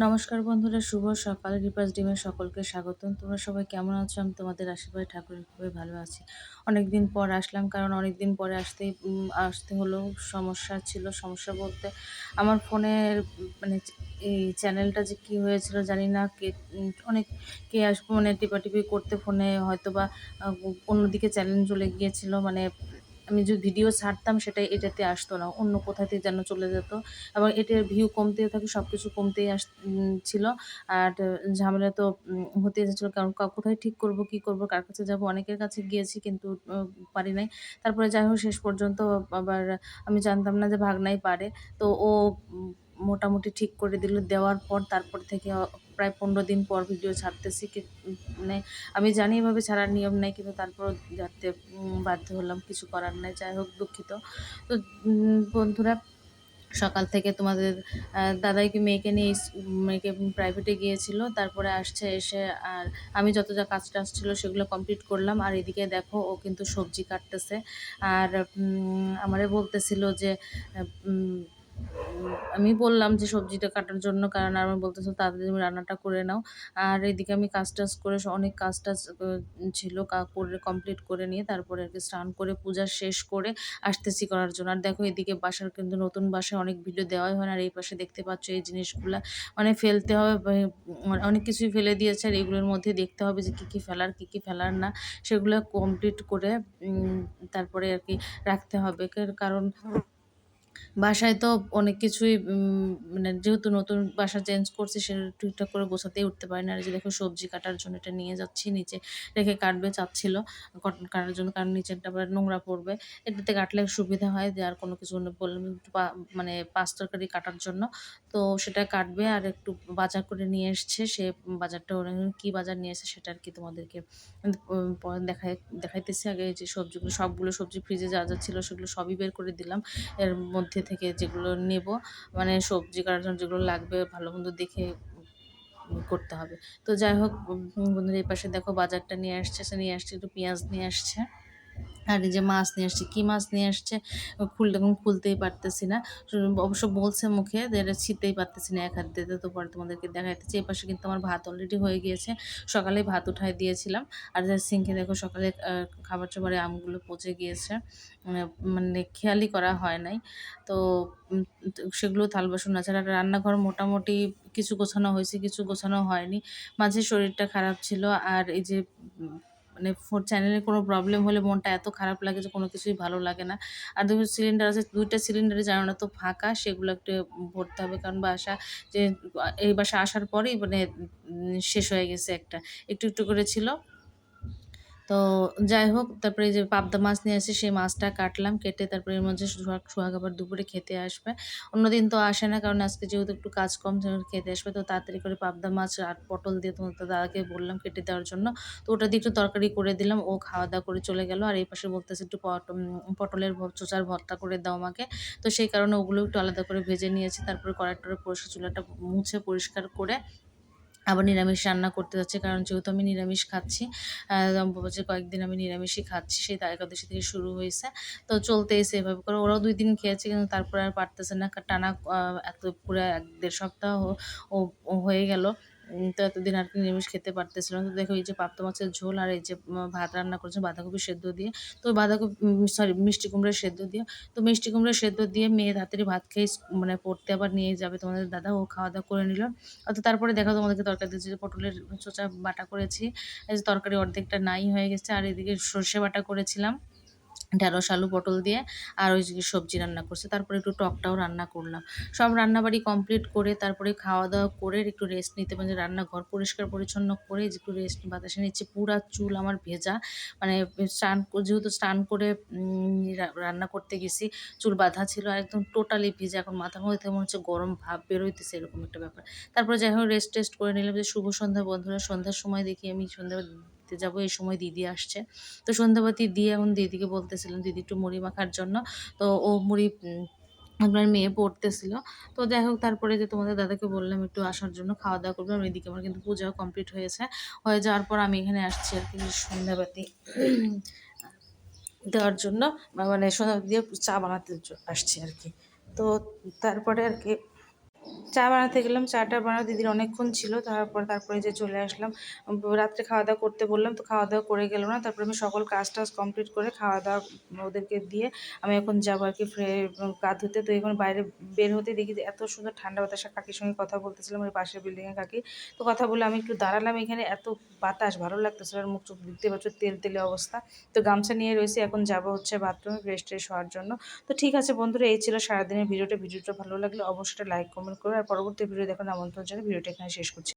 নমস্কার বন্ধুরা শুভ সকাল। রিপাস ডিমের সকলকে স্বাগতম। তোমরা সবাই কেমন আছো? আমি তোমাদের আশীর্বাদ ঠাকুরের খুবই ভালো আছি। অনেক দিন পর আসলাম কারণ অনেক দিন পরে আসতেই উম, আসতে হলো সমস্যা ছিল সমস্যা বলতে আমার ফোনের মানে এই চ্যানেলটা যে কী হয়েছিল জানি না কে অনেক কে আসব মানে টিপাটিপি করতে ফোনে হয়তো বা অন্যদিকে চ্যানেল চলে গিয়েছিল মানে আমি যে ভিডিও ছাড়তাম সেটা এটাতে আসতো না, অন্য কোথাতে যেন চলে যেত। এবং এটার ভিউ কমতেই থাকে সব কিছু কমতেই আস ছিল। আর ঝামেলা তো হতেই যাচ্ছিল কারণ কোথায় ঠিক করব, কি করব, কার কাছে যাব, অনেকের কাছে গিয়েছি কিন্তু পারি নাই। তারপরে যাই হোক, শেষ পর্যন্ত আবার আমি জানতাম না যে ভাগনাই পারে। তো ও মোটামুটি ঠিক করে দিল, দেওয়ার পর তারপর থেকে প্রায় পনেরো দিন পর ভিডিও ছাড়তেছি মানে আমি জানি এভাবে ছাড়ার নিয়ম নেই, কিন্তু তারপর যাতে বাধ্য হলাম, কিছু করার নাই। যাই হোক, দুঃখিত। তো বন্ধুরা, সকাল থেকে তোমাদের দাদাইকে মেয়েকে নিয়ে মেয়েকে প্রাইভেটে গিয়েছিল, তারপরে আসছে, এসে আর আমি যত যা কাজ টাজ ছিল সেগুলো কমপ্লিট করলাম। আর এদিকে দেখো, ও কিন্তু সবজি কাটতেছে। আর আমারে বলতেছিল যে আমি বললাম যে সবজিটা কাটার জন্য, কারণ আমার বলতেছিল তাড়াতাড়ি তুমি রান্নাটা করে নাও। আর এদিকে আমি কাজ টাজ করে অনেক কাজ টাজ ছিল করে কমপ্লিট করে নিয়ে তারপরে আর কি স্নান করে, পূজা শেষ করে আসতেছি করার জন্য। আর দেখো এদিকে বাসার কিন্তু নতুন বাসায় অনেক ভিডিও দেওয়াই হয় না, আর এই পাশে দেখতে পাচ্ছ এই জিনিসগুলা। মানে ফেলতে হবে মানে অনেক কিছুই ফেলে দিয়েছে, আর এগুলোর মধ্যে দেখতে হবে যে কী কী ফেলার, কী কী ফেলার না। সেগুলো কমপ্লিট করে তারপরে আর কি রাখতে হবে। কারণ বাসায় তো অনেক কিছুই মানে যেহেতু নতুন বাসা চেঞ্জ করছি সেটা ঠিকঠাক করে গোছাতেই উঠতে পারি না। আর যে দেখো, সবজি কাটার জন্য এটা নিয়ে যাচ্ছি, নিচে রেখে কাটবে চাচ্ছিল কাটার জন্য, কারণ নিচেরটা আবার নোংরা পড়বে। এটাতে কাটলে সুবিধা হয়, যে আর কোনো কিছু বললাম, একটু মানে পাঁচ তরকারি কাটার জন্য। তো সেটা কাটবে আর একটু বাজার করে নিয়ে এসছে, সে বাজারটা কী বাজার নিয়ে এসে সেটা আর কি তোমাদেরকে দেখাই দেখাইতেছি। আগে যে সবজিগুলো, সবগুলো সবজি ফ্রিজে যা যা ছিল, সেগুলো সবই বের করে দিলাম। এর মধ্যে থেকে যেগুলো নেব মানে সবজি কাটার জন্য যেগুলো লাগবে, ভালো মন্দ দেখে করতে হবে। তো যাই হোক বন্ধুরা, এই পাশে দেখো বাজারটা নিয়ে আসছে, সে নিয়ে আসছে, একটু পেঁয়াজ নিয়ে আসছে। আর এই যে মাছ নিয়ে আসছে, কী মাছ নিয়ে আসছে খুলতে এখন খুলতেই পারতেছি না। অবশ্য বলছে মুখে ছিতেই পারতেছি না এক হাত দিতে তো পরে তোমাদেরকে দেখাইতেছি এই পাশে কিন্তু আমার ভাত অলরেডি হয়ে গিয়েছে। সকালে ভাত উঠাই দিয়েছিলাম। আর সিঙ্কে দেখো সকালে খাবার চাবারে আমগুলো পচে গিয়েছে। মানে মানে খেয়ালই করা হয় নাই। তো সেগুলো থাল বাসন আছে আর রান্নাঘর মোটামুটি কিছু গোছানো হয়েছে, কিছু গোছানো হয়নি। মাঝে শরীরটা খারাপ ছিল। আর এই যে মানে ফোর চ্যানেলের কোনো প্রবলেম হলে মনটা এত খারাপ লাগে যে কোনো কিছুই ভালো লাগে না। আর দুটো সিলিন্ডার আছে, দুইটা সিলিন্ডারে জানো না তো ফাঁকা, সেগুলো একটু ভরতে হবে। কারণ বাসা যে, এই বাসা আসার পরেই মানে শেষ হয়ে গেছে একটা। একটু একটু করে ছিল। তো যাই হোক, তারপরে যে পাবদা মাছ নিয়ে এসে সেই মাছটা কাটলাম, কেটে তারপরে এর মধ্যে সোহাগ সোহাগ আবার দুপুরে খেতে আসবে। অন্যদিন তো আসে না, কারণ আজকে যেহেতু একটু কাজ কম খেতে আসবে। তো তাড়াতাড়ি করে পাবদা মাছ আর পটল দিয়ে তোমার তো দাদাকে বললাম কেটে দেওয়ার জন্য। তো ওটা দিয়ে একটু তরকারি করে দিলাম, ও খাওয়া দাওয়া করে চলে গেল। আর এই পাশে বলতেছে একটু পট পটলের চোচার ভর্তা করে দাও আমাকে। তো সেই কারণে ওগুলো একটু আলাদা করে ভেজে নিয়েছি, তারপরে কড়াইটা পরিষ্কার চুলাটা মুছে পরিষ্কার করে আবার নিরামিষ রান্না করতে যাচ্ছে, কারণ যেহেতু আমি নিরামিষ খাচ্ছি বলছে কয়েকদিন আমি নিরামিষই খাচ্ছি, সেই একাদশী থেকে শুরু হয়েছে। তো চলতে এসে এভাবে করে। ওরাও দুই দিন খেয়েছে, কিন্তু তারপরে আর পারতেছে না। টানা এক এত পুরো এক দেড় সপ্তাহ হয়ে গেল। তো এতদিন আর কি নিরামিষ খেতে পারতেছিল না তো দেখো এই যে পাপ্তা মাছের ঝোল আর এই যে ভাত রান্না করেছে বাঁধাকপি সেদ্ধ দিয়ে। তো বাঁধাকপি সরি মিষ্টি কুমড়া সেদ্ধ দিয়ে। তো মিষ্টি কুমড়া সেদ্ধ দিয়ে মেয়ে তাড়াতাড়ি ভাত খেয়ে মানে পড়তে আবার নিয়ে যাবে তোমাদের দাদা। ও খাওয়া দাওয়া করে নিল। তো তারপরে দেখো তোমাদেরকে তরকারি দিয়েছি। যে পটলের চোচা বাটা করেছি। এই যে তরকারি অর্ধেকটা নাই হয়ে গেছে। আর এদিকে সর্ষে বাটা করেছিলাম। ঢেঁড়স, আলু, পটল দিয়ে আর ওই সবজি রান্না করছে। তারপরে একটু টকটাও রান্না করলাম। সব রান্নাবাড়ি কমপ্লিট করে তারপরে খাওয়া দাওয়া করে একটু রেস্ট নিতে মানে রান্নাঘর পরিষ্কার পরিচ্ছন্ন করে একটু রেস্ট বাতাসে নিচ্ছে। পুরা চুল আমার ভেজা। মানে স্নান যেহেতু স্নান করে রান্না করতে গেছি, চুল বাঁধা ছিল আর একদম টোটালি ভিজে। এখন মাথার মধ্যে মনে হচ্ছে গরম ভাব বেরোইতেছে এরকম একটা ব্যাপার। তারপরে যাই হোক রেস্ট টেস্ট করে নিলাম যে শুভ সন্ধ্যা বন্ধুরা। সন্ধ্যার সময় দেখি আমি সন্ধ্যা দিতে যাব, এই সময় দিদি আসছে। তো সন্ধ্যাবাতি দিয়ে এখন দিদিকে বলতেছিলাম, দিদি একটু মুড়ি মাখার জন্য। তো ও মুড়ি আপনার মেয়ে পড়তেছিল। তো যাই হোক, তারপরে যে তোমাদের দাদাকে বললাম, একটু আসার জন্য খাওয়া দাওয়া করব। আর এদিকে আমার কিন্তু পূজাও কমপ্লিট হয়েছে। হয়ে যাওয়ার পর আমি এখানে আসছি আর কি সন্ধ্যাবাতি দেওয়ার জন্য। মানে সন্ধ্যাবাতি দিয়ে চা বানাতে আসছি আর কি। তো তারপরে আর কি চা বানাতে গেলাম, চাটা বানানো দিদির অনেকক্ষণ ছিল, তারপর, তারপরে যে চলে আসলাম রাত্রে খাওয়া দাওয়া করতে বললাম, তো খাওয়া দাওয়া করে গেল না, তারপরে আমি সকল কাজ টাজ কমপ্লিট করে খাওয়া দাওয়া ওদেরকে দিয়ে আমি এখন যাব আর কি ফ্রে গা ধুতে তো এখন বাইরে বের হতে দেখি যে এত সুন্দর ঠান্ডা বাতাসা কাকির সঙ্গে কথা বলতেছিলাম, ওই পাশের বিল্ডিংয়ে কাকি, তো কথা বলে আমি একটু দাঁড়ালাম এখানে, এত বাতাস, ভালো লাগতেছিল আর মুখ চোখ দেখতে পাচ্ছ তেল তেলে অবস্থা, তো গামছা নিয়ে রয়েছে, এখন যাব হচ্ছে বাথরুমে ফ্রেশ ট্রেশ হওয়ার জন্য, তো ঠিক আছে বন্ধুরা, এই ছিল সারাদিনের ভিডিওটা ভিডিওটা ভালো লাগলে অবশ্যই লাইক কমেন্ট করো আর পরবর্তী ভিডিও দেখার আমন্ত্রণ জানিয়ে ভিডিওটা এখানে শেষ করছি।